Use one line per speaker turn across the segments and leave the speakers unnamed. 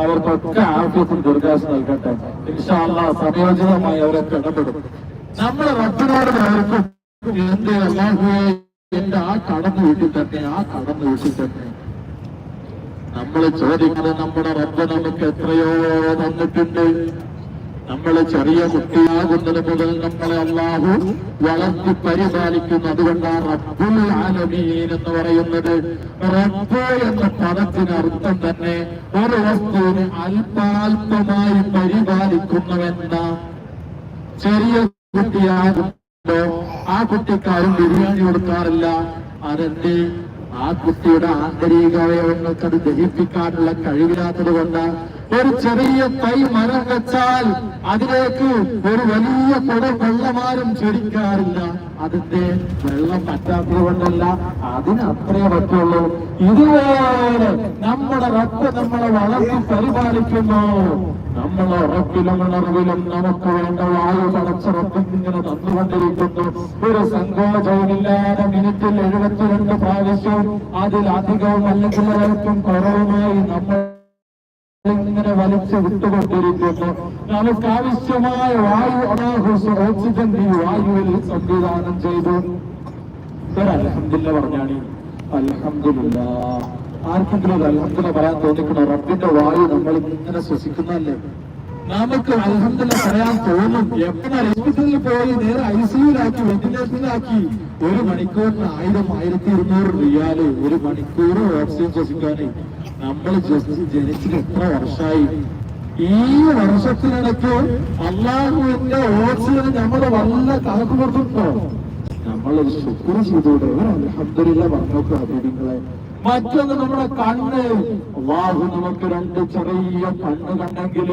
അവർക്കൊക്കെ ആഫ്യത്തിൽ ദീർഘാശം നൽകട്ടെ. ഇൻഷാല്ല സമയോചിതമായി അവരൊക്കെ ഇടപെടും നമ്മുടെ റബ്ബിനോട് അവർക്കും എന്റെ ആ കടന്നു വീട്ടിൽ തന്നെ ആ കടന്നു വീട്ടിൽ തന്നെ. നമ്മൾ ചോദിക്കുന്നത് നമ്മുടെ റബ്ബ് നമുക്ക് എത്രയോ തന്നിട്ടുണ്ട്. നമ്മൾ ചെറിയ കുട്ടിയാകുന്നത് മുതൽ നമ്മളെ അള്ളാഹു വളർത്തി പരിപാലിക്കുന്നു. അതുകൊണ്ടാണ് റബ്ബുൽ ആലമീൻ എന്ന് പറയുന്നത്. റബ്ബ് എന്ന പദത്തിന് അർത്ഥം തന്നെ ഒരു വസ്തുവിനെ അല്പാൽപമായി പരിപാലിക്കുന്നുവെന്ന ചെറിയ കുട്ടിയാകുമ്പോ ആ കുട്ടിക്കാരും ബിരിയാണി കൊടുക്കാറില്ല. അതെന്റെ ആ കുട്ടിയുടെ ആന്തരിക അവയവങ്ങൾക്ക് അത് ദഹിപ്പിക്കാനുള്ള കഴിവില്ലാത്തത് കൊണ്ട്. ഒരു ചെറിയ തൈ മരം വെച്ചാൽ അതിലേക്ക് ഒരു വലിയ കൊട വെള്ളമാരും ചൊരിക്കാറില്ല അതിന്റെ വെള്ളം പറ്റാത്തത് കൊണ്ടല്ല അതിന് അത്രേ പറ്റുള്ളൂ. ഇതുപോലെ നമ്മുടെ റബ്ബ് നമ്മളെ വളർത്തി പരിപാലിക്കുന്നു. നമ്മളെ ഉറപ്പിലും ഉണർവിലും നമുക്ക് വേണ്ട വായു പടച്ച റബ്ബിങ്ങനെ തന്നുകൊണ്ടിരിക്കുന്നു. ഒരു സങ്കോചവുമില്ലാതെ മിനിറ്റിൽ എഴുപത്തിരണ്ട് പ്രാവശ്യവും അതിലധികവും അല്ലെങ്കിൽ കുറവുമായി നമ്മൾ ഇങ്ങനെ വലിച്ചു വിട്ടുകൊണ്ടിരിക്കുന്നു. നമുക്ക് ആവശ്യമായ വായു അനാഹുസ് ഓക്സിജൻ ഈ വായുവിൽ സംവിധാനം ചെയ്തു. അലഹമില്ല പറഞ്ഞാണ് അലഹമില്ല ആർക്കെങ്കിലും അലഹമില്ല പറയാൻ തോന്നിക്കണം? റബ്ബിന്റെ വായു നമ്മൾ ഇങ്ങനെ ശ്വസിക്കുന്നല്ലേ നമുക്ക് അലഹമില്ല പറയാൻ തോന്നും. എപ്പോഴും ഹോസ്പിറ്റലിൽ പോയി നേരെ ഐ സിയുലാക്കി വെന്റിലേഷനിലാക്കി ഒരു മണിക്കൂറിന് ആയിരം ആയിരത്തി ഇരുന്നൂറ് റിയാൽ ഒരു മണിക്കൂർ ഓക്സിജൻ ശ്വസിക്കാന്. നമ്മൾ ജനിച്ചിട്ട് എത്ര വർഷമായി? ഈ വർഷത്തിനിടയ്ക്ക് അള്ളാഹുവിന്റെ ഓക്സിജന് നമ്മുടെ വല്ല കണക്ക് കൊടുത്തിട്ടോ നമ്മളൊരു ശുക്ര ചെയ്തൂടെ അലഹദില്ല പറഞ്ഞോക്ക് ഹബീബിങ്ങളെ മറ്റൊന്ന് നമ്മുടെ കണ്ണ്. വാഹു നമുക്ക് രണ്ട് ചെറിയ കണ്ണ് കണ്ടെങ്കിൽ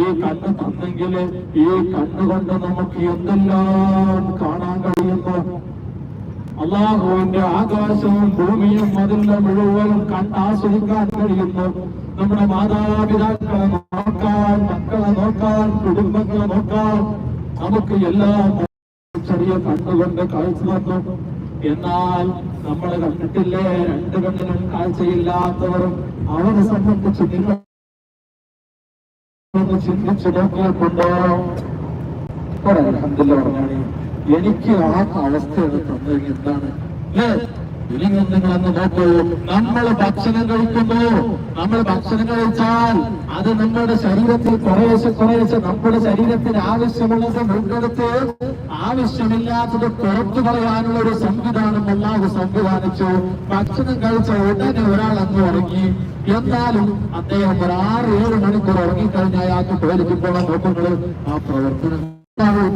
ഈ കണ്ണ് തന്നെങ്കിൽ ഈ കണ്ണ് കൊണ്ട് നമുക്ക് എന്തെല്ലാം കാണാൻ കഴിയുന്നു? അള്ളാഹുവിന്റെ ആകാശവും ഭൂമിയും അതിന്റെ മുഴുവനും കണ്ടാസ്വദിക്കാൻ കഴിയുന്നു. നമ്മുടെ മാതാപിതാക്കളെ നോക്കാൻ മക്കളെ നോക്കാൻ കുടുംബങ്ങളെ നോക്കാൻ നമുക്ക് എല്ലാം ചെറിയ കണ്ണുകൊണ്ട് കാഴ്ച തന്നു. എന്നാൽ നമ്മൾ കണ്ടിട്ടില്ലേ രണ്ട് കണ്ണിനും കാഴ്ചയില്ലാത്തവരും അവരെ സംബന്ധിച്ച് നിങ്ങൾ ചിന്തിച്ചു നോക്കിയിട്ടുണ്ടോ അലഹമില്ല എനിക്ക് ആ അവസ്ഥയാണ് തന്നത് എന്താണ് അല്ലേ ഇനി നിങ്ങളൊന്ന് നോക്കൂ. നമ്മൾ ഭക്ഷണം കഴിക്കുന്നു. നമ്മൾ ഭക്ഷണം കഴിച്ചാൽ അത് നമ്മുടെ ശരീരത്തിൽ കുറേശ്ശെ കുറേശ്ശെ നമ്മുടെ ശരീരത്തിന് ആവശ്യമുള്ളത് മുൻകെടുത്ത് ആവശ്യമില്ലാത്തത് പുറത്തു പറയാനുള്ള ഒരു സംവിധാനം അല്ലാതെ സംവിധാനിച്ചു. ഭക്ഷണം കഴിച്ച ഉടനെ ഒരാൾ അങ്ങ് ഉറങ്ങി. എന്നാലും അദ്ദേഹം ഒരു ആറ് ഏഴ് മണിക്കൂർ ഉറങ്ങിക്കഴിഞ്ഞാൽ അയാൾക്ക് പേടിക്കുമ്പോൾ നോക്കുന്നത്. ആ പ്രവർത്തനം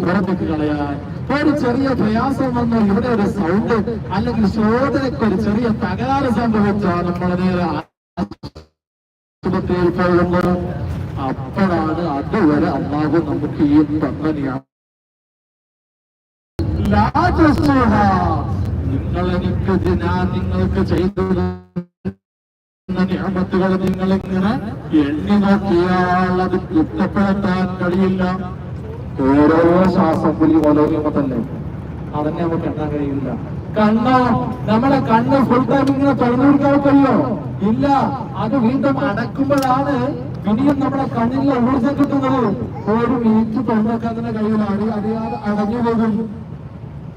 പുറത്തേക്ക് കളയാൻ. ഒരു ചെറിയ പ്രയാസം വന്നു ഇവിടെ ഒരു സൗണ്ട് അല്ലെങ്കിൽ ശോധനയ്ക്ക് ഒരു ചെറിയ തകരാറ് സംഭവിച്ചാൽ നമ്മൾ നേരെ ആശുപത്രിയിൽ പോകുമ്പോൾ അപ്പോഴാണ് അതുവരെ അമ്മാവ് നമുക്ക് ഈ തന്നനെയാണ് നിങ്ങൾ എനിക്ക് ഞാൻ നിങ്ങൾക്ക് ചെയ്തു നിയമത്തുകൾ നിങ്ങളിങ്ങനെ എണ്ണി നോക്കിയാൽ അത് കുറ്റപ്പെടുത്താൻ കഴിയില്ല. ഓരോ ശ്വാസം പുലി തന്നെ അതന്നെ നമുക്ക് എണ്ണാൻ കഴിയില്ല കണ്ണ നമ്മളെ കണ്ണ് ഫുൾ ടൈം ഇങ്ങനെ തുറന്നു കൊടുക്കാൻ കഴിയോ ഇല്ല അത് വീണ്ടും അടക്കുമ്പോഴാണ് ഇനിയും നമ്മുടെ കണ്ണിലെ ഊർജം കിട്ടുന്നത്. ഒരു മീറ്റ് തുറന്നൊക്കെ അതിന്റെ അടി അറിയാതെ അടഞ്ഞു പോകും.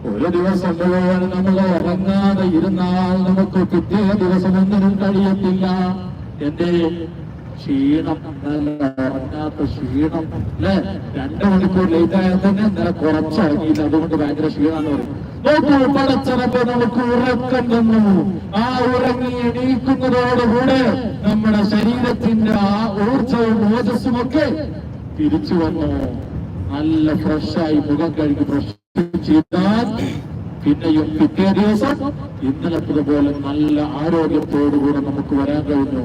ഒരു ദിവസം മുഴുവൻ നമ്മൾ ഇറങ്ങാതെ ഇരുന്നാൽ നമുക്ക് പിറ്റേ ദിവസം ഒന്നിനും കഴിയത്തില്ല. എന്റെ ക്ഷീണം ഉറങ്ങാത്ത ക്ഷീണം. അല്ലെ? രണ്ടു മണിക്കൂർ ലേറ്റ് ആയാൽ തന്നെ ഇന്നലെ കുറച്ചിറങ്ങിയില്ല. അതുകൊണ്ട് ഭയങ്കര ക്ഷീണമെന്ന് പറയും. നോക്കൂ പടച്ചറപ്പ് നമുക്ക് ഉറക്കം തന്നു ആ ഉറങ്ങി എണീക്കുന്നതോടുകൂടെ നമ്മുടെ ശരീരത്തിന്റെ ആ ഊർജവും ഓജസ്സും ഒക്കെ തിരിച്ചു വന്നു. നല്ല ഫ്രഷായി മുഖം കഴുകി ഫ്രഷ് ചെയ്താൽ പിന്നെയും പിറ്റേ ദിവസം ഇന്നലത്തതുപോലെ നല്ല ആരോഗ്യത്തോടുകൂടെ നമുക്ക് വരാൻ കഴിഞ്ഞു.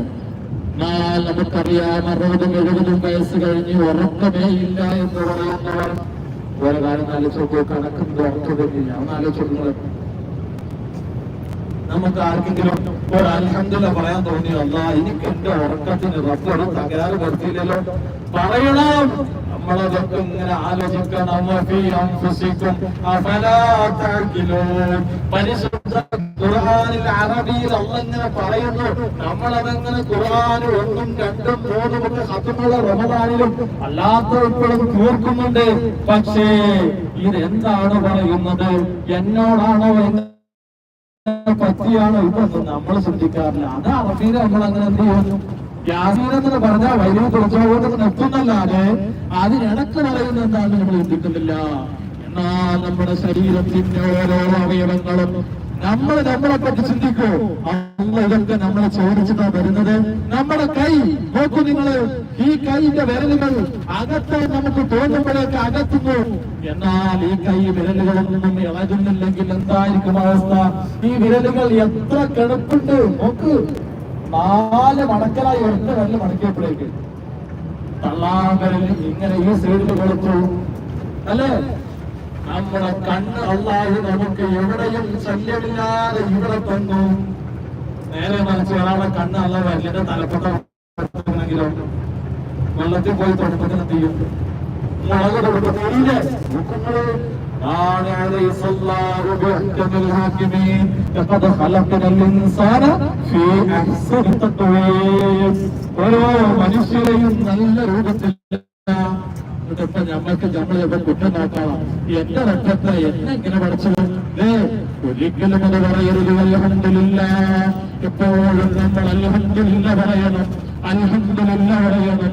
എന്നാൽ നമുക്കറിയാം അറുപതും എഴുപതും വയസ്സ് കഴിഞ്ഞ് ഉറക്കമേ ഇല്ല എന്ന് പറയുന്നവർ ഒരു കാര്യം ആലോചിച്ചോക്കോ കണക്കും ഉറക്കമില്ല ഒന്ന് ആലോചിച്ചോക്കുന്നത് നമുക്ക് ആർക്കെങ്കിലും ഒരു അൽഹന്ദില്ല പറയാൻ തോന്നിയോ അല്ല എനിക്ക് എന്റെ ഉറക്കത്തിന് റബ്ബർ തകരാറ് വരുത്തിയില്ലല്ലോ. പറയണം. നമ്മളതൊക്കെ ഇങ്ങനെ ആലോചിക്കണം. പരിശുദ്ധ ഖുർആനിൽ അറബിയിൽ അല്ല ഇങ്ങനെ പറയുന്നു. നമ്മളതങ്ങനെ ഖുർആൻ ഒന്നും രണ്ടും മൂന്നും ഒക്കെ സത്യമുള്ള റമദാനിലും അല്ലാത്തപ്പോഴും തീർക്കുന്നുണ്ട്. പക്ഷേ ഇതെന്താണ് പറയുന്നത്? എന്നോടാണോ എന്ന് പറ്റിയാണോ ഇതൊന്നും നമ്മൾ ശ്രദ്ധിക്കാറില്ല അത് അറബിയിൽ നമ്മൾ അങ്ങനെ എന്ത് ചെയ്യുന്നു? യാസീൻ എന്ന് പറഞ്ഞാൽ വലിയ പ്രചോദനം നിർത്തുന്നല്ലാതെ അതിനിടക്ക് പറയുന്ന എന്താണെന്ന് നമ്മൾ ചിന്തിക്കുന്നില്ല. എന്നാൽ നമ്മുടെ ശരീരത്തിന്റെ ഓരോ അവയവങ്ങളും നമ്മൾ നമ്മളെ പറ്റി ചിന്തിക്കൂ. അല്ല നമ്മളെ ചോദിച്ചിട്ടാ വരുന്നത്. നമ്മുടെ കൈ നോക്കൂ നിങ്ങൾ ഈ കൈന്റെ വിരലുകൾ അകത്ത് നമുക്ക് തോന്നുമ്പോഴേക്ക് അകത്തുന്നു എന്നാൽ ഈ കൈ വിരലുകളൊന്നും ഇളകുന്നില്ലെങ്കിൽ എന്തായിരിക്കും അവസ്ഥ? ഈ വിരലുകൾ എത്ര കിടപ്പുണ്ട്? നോക്ക്. നാല് മടക്കലായി ഒറ്റ വെള്ളം മടക്കിയപ്പോഴേക്ക് തള്ളാൻ ഇങ്ങനെ ഈ സൈഡിൽ കൊടുത്തു അല്ലേ? നമ്മുടെ കണ്ണ് അള്ളാഹു നമുക്ക് എവിടെയും ശല്യമില്ലാതെ ഇവിടെ തന്നു. നേരെ മറിച്ച് ഒരാളെ കണ്ണ് അല്ല വല്ലിന്റെ തലപ്പെട്ടെങ്കിലോ വെള്ളത്തിൽ പോയി തുടക്കത്തിന് എന്ത് أليس الله بأحكم الحاكمين لقد خلقنا الإنسان في أحسن تقويم ഓരോ മനുഷ്യരെയും നല്ല രൂപത്തിൽ ഇതിപ്പോ ഞമ്മക്ക് നമ്മളിപ്പോ കുറ്റം നോക്കണം എന്റെ രക്തത്തെ എന്നെ ഇങ്ങനെ പഠിച്ചത് ഏ ഒരിക്കലും അത് പറയരുത് അൽഹംദുലില്ല എപ്പോഴും നമ്മൾ അൽഹംദുലില്ല പറയണം അൽഹംദുലില്ല പറയണം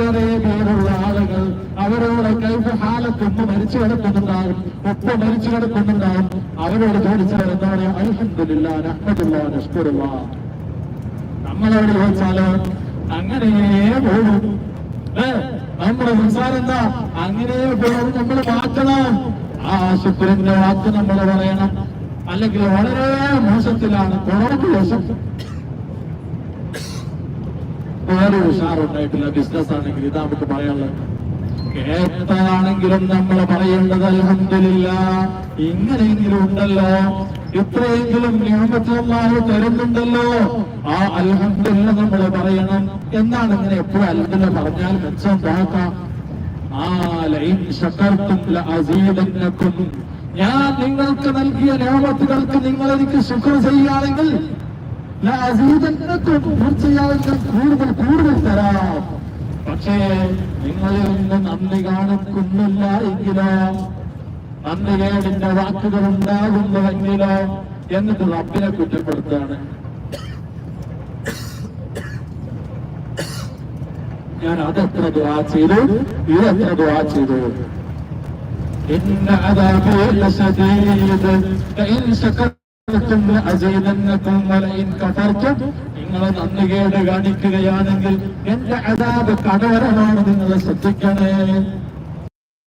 അറേബ്യയിലുള്ള ആളുകൾ അവരോട് കൈഫ് ഹാലത്ത് ഉപ്പ് മരിച്ചു കിടക്കുന്നുണ്ടാകും ഒപ്പം മരിച്ചു കിടക്കുന്നുണ്ടാകും അവരോട് ചോദിച്ചാൽ എന്താണ് പറയാ അൽഹംദുലില്ല നഹ്മദുല്ല നഷ്കുറുള്ള നമ്മളവിടെ ചോദിച്ചാലോ അങ്ങനെ പോകും നമ്മുടെ സംസാരം എന്താ അങ്ങനെ പോകും നമ്മൾ മാറ്റണം ആ ശുക്രന്റെ വാക്ക് നമ്മൾ പറയണം അല്ലെങ്കിൽ വളരെ മോശത്തിലാണ് കുറവ് മോശം വേറെ ഉഷാറുണ്ടായിട്ടില്ല. ബിസിനസ് ആണെങ്കിൽ ഇതാ നമുക്ക് പറയാനുള്ളത്. കേട്ടതാണെങ്കിലും നമ്മൾ പറയേണ്ടത് അൽഹംദുലില്ല. ഇങ്ങനെയെങ്കിലും ഉണ്ടല്ലോ. ഇത്രയെങ്കിലും നിയമത്തിലല്ലാതെ തരുന്നുണ്ടല്ലോ. ആ അൽഹംദുലില്ല നമ്മൾ പറയണം. എന്നാണ് ഇങ്ങനെ എപ്പോഴും അൽഹംദുലില്ല പറഞ്ഞാൽ മെച്ചം നോക്കാം ആ ലൈൻ ഞാൻ നിങ്ങൾക്ക് നൽകിയ നിയമത്തുകൾക്ക് നിങ്ങൾ എനിക്ക് ശുക്ർ ചെയ്യുകയാണെങ്കിൽ തീർച്ചയായും ഞാൻ കൂടുതൽ കൂടുതൽ തരാം പക്ഷേ നിങ്ങളിൽ നിന്ന് നന്ദി കാണിക്കുന്നില്ല എങ്കിലോ നന്ദികേടിന്റെ വാക്കുകൾ ഉണ്ടാകുന്നുവെങ്കിലോ എന്നിട്ട് റബ്ബിനെ കുറ്റപ്പെടുത്താണ് ഞാൻ അതെത്ര ദുആ ചെയ്തു ഇതെത്ര ദുആ ചെയ്തു إن عذابي لشديد فإن شكرتم لأزيدنكم ولئن كفرتم നിങ്ങൾ നന്ദികേട് കാണിക്കുകയാണെങ്കിൽ എന്റെ അതാത് കടവരമാണ് നിങ്ങൾ ശ്രദ്ധിക്കണേ.